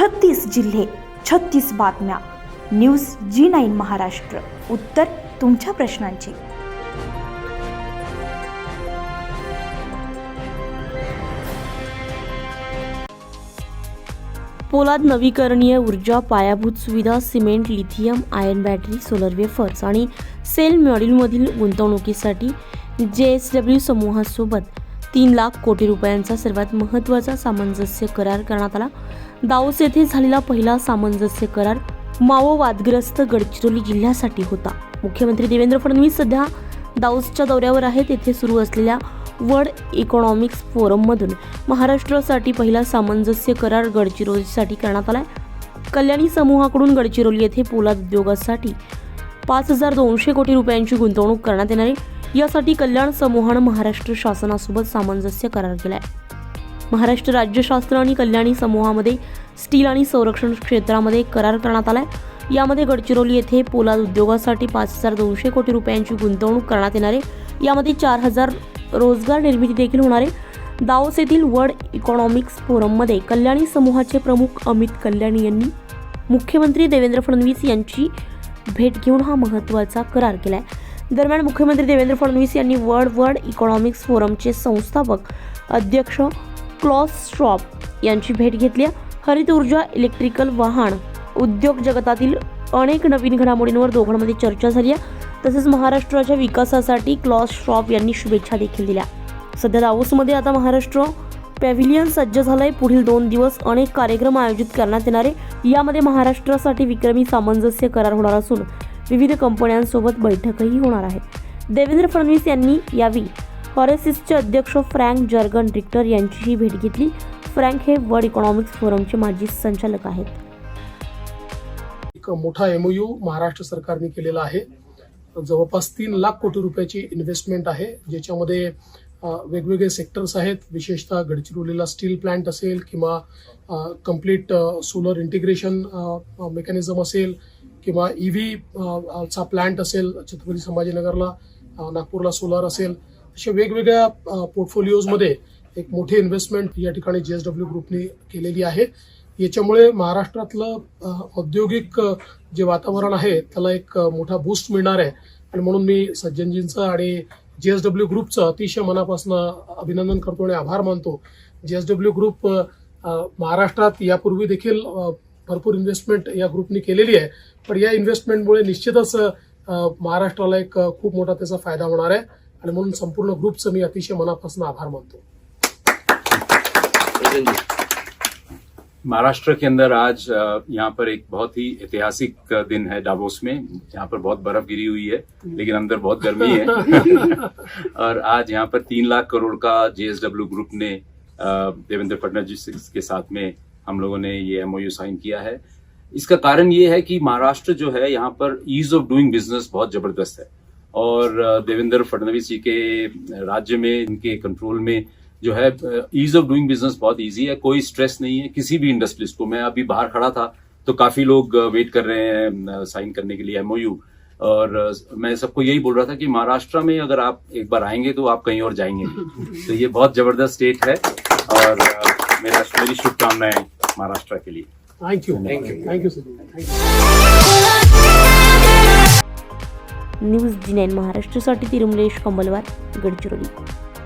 छत्तीस जिल्हे छत्तीस बातम्या. News G nine Maharashtra. उत्तर तुमच्या प्रश्नांची. पोलाद नवीकरणीय ऊर्जा पायाभूत सुविधा cement lithium iron battery solar wafers आणि सेल मॉड्यूलमधील गुंतवणुकीसाठी जे एस डब्ल्यू समूहासोबत तीन लाख कोटी रुपयांचा सर्वात महत्त्वाचा सामंजस्य करार करण्यात आला. दाओस येथे झालेला पहिला सामंजस्य करार माओवादग्रस्त गडचिरोली जिल्ह्यासाठी होता. मुख्यमंत्री देवेंद्र फडणवीस सध्या दाऊसच्या दौऱ्यावर आहेत. तेथे सुरू असलेल्या वर्ल्ड इकॉनॉमिक्स फोरममधून महाराष्ट्रासाठी पहिला सामंजस्य करार गडचिरोलीसाठी करण्यात आला आहे कल्याणी समूहाकडून गडचिरोली येथे पोलाद उद्योगासाठी पाच हजार दोनशे कोटी रुपयांची गुंतवणूक करण्यात येणार आहे. यासाठी कल्याण समूहानं महाराष्ट्र शासनासोबत सामंजस्य करार केलाय. महाराष्ट्र राज्य शास्त्र आणि कल्याणी समूहामध्ये स्टील आणि संरक्षण क्षेत्रामध्ये करार करण्यात आलाय. यामध्ये गडचिरोली येथे पोलाद उद्योगासाठी पाच हजार दोनशे कोटी रुपयांची गुंतवणूक करण्यात येणार आहे. यामध्ये चार हजार रोजगार निर्मिती देखील होणार आहे. दाओस येथील वर्ल्ड इकॉनॉमिक्स फोरममध्ये कल्याणी समूहाचे प्रमुख अमित कल्याणी यांनी मुख्यमंत्री देवेंद्र फडणवीस यांची भेट घेऊन हा महत्त्वाचा करार केला आहे दरम्यान मुख्यमंत्री देवेंद्र फडणवीस यांनी वर्ल्ड वर्ल्ड इकॉनॉमिक्स फोरमचे संस्थापक अध्यक्ष क्लॉस श्रॉप यांची भेट घेतली. हरित ऊर्जा इलेक्ट्रिकल वाहन उद्योग जगतातील अनेक नवीन घडामोडींवर दोघांमध्ये चर्चा झाली तसेच महाराष्ट्राच्या विकासासाठी क्लॉस श्रॉप यांनी शुभेच्छा देखील दिल्या. सध्या दावोसमध्ये आता महाराष्ट्र पॅव्हिलियन सज्ज झालंय. पुढील दोन दिवस अनेक कार्यक्रम आयोजित करण्यात येणारे यामध्ये महाराष्ट्रासाठी विक्रमी सामंजस्य करार होणार असून विविध कंपन्यांसोबत बैठकही होणार आहे. देवेंद्र फडणवीस यांनी यावी फॉरेसिसचे अध्यक्ष फ्रँक जर्गन रिक्टर यांचीही भेट घेतली. फ्रँक हे वर्ल्ड इकॉनॉमिक्स फोरमचे माजी संचालक आहेत. एक मोठा एमओयू महाराष्ट्र सरकारने केलेला आहे. जवळपास तीन लाख कोटी रुपयाची इन्व्हेस्टमेंट आहे. ज्याच्यामध्ये वेगवेगळे सेक्टर्स आहेत. विशेषतः गडचिरोलीला स्टील प्लांट असेल किंवा कंप्लीट सोलर इंटिग्रेशन मेकॅनिझम असेल. किंवा ई ईव्ही चा प्लांट असेल छत्रपती संभाजीनगरला नागपूरला सोलार असेल अशा वेगवेगळ्या पोर्टफोलिओजमध्ये एक मोठी इन्व्हेस्टमेंट या ठिकाणी जे एस डब्ल्यू ग्रुपने केलेली आहे. याच्यामुळे महाराष्ट्रातलं औद्योगिक जे वातावरण आहे त्याला एक मोठा बूस्ट मिळणार आहे. आणि म्हणून मी सज्जनजींचं आणि जे एस डब्ल्यू ग्रुपचं अतिशय मनापासून अभिनंदन करतो आणि आभार मानतो. जी एस डब्ल्यू ग्रुप महाराष्ट्रात यापूर्वी देखील भरपूर इन्व्हेस्टमेंट या ग्रुपने केलेली आहे. पण या इन्व्हेस्टमेंटमुळे निश्चितच महाराष्ट्राला एक खूप मोठा त्याचा फ़ायदा होणार आहे. आणि म्हणून संपूर्ण ग्रुपचं मी अतिशय मनापासून आभार मानतो. महाराष्ट्र के अंदर आज यहाँ पर एक बहुत ही ऐतिहासिक दिन है डाबोस में यहाँ पर बहुत बर्फ़ गिरी हुई है लेकिन अंदर बहुत गर्मी है। और आज यहाँ पर तीन लाख करोड़ का जेएसडब्ल्यू ग्रुप ने देवेंद्र फडणवीस के साथ में हम लोगों ने ये एमओयू साइन किया है। इसका कारण ये है कि महाराष्ट्र जो है, यहाँ पर ईज ऑफ़ डूइंग बिज़नेस बहुत ज़बरदस्त है। और देवेंद्र फडणवीस जी के राज्य में, इनके कंट्रोल में जो है ईज ऑफ़ डूइंग बिज़नेस बहुत इजी है। कोई स्ट्रेस नहीं है, किसी भी इंडस्ट्रीज़ को। मैं अभी बाहर खड़ा था तो काफ़ी लोग वेट कर रहे हैं साइन करने के लिए एमओयू और मैं सबको यही बोल रहा था कि महाराष्ट्र में अगर आप एक बार आएँगे तो आप कहीं और जाएँगे। तो ये बहुत ज़बरदस्त स्टेट है। और मेरा मेरी शुभकामनाएं महाराष्ट्र के लिए thank you thank you sir thank you news G nine महाराष्ट्रासाठी तिरुमलेश कंबलवार गडचिरोली.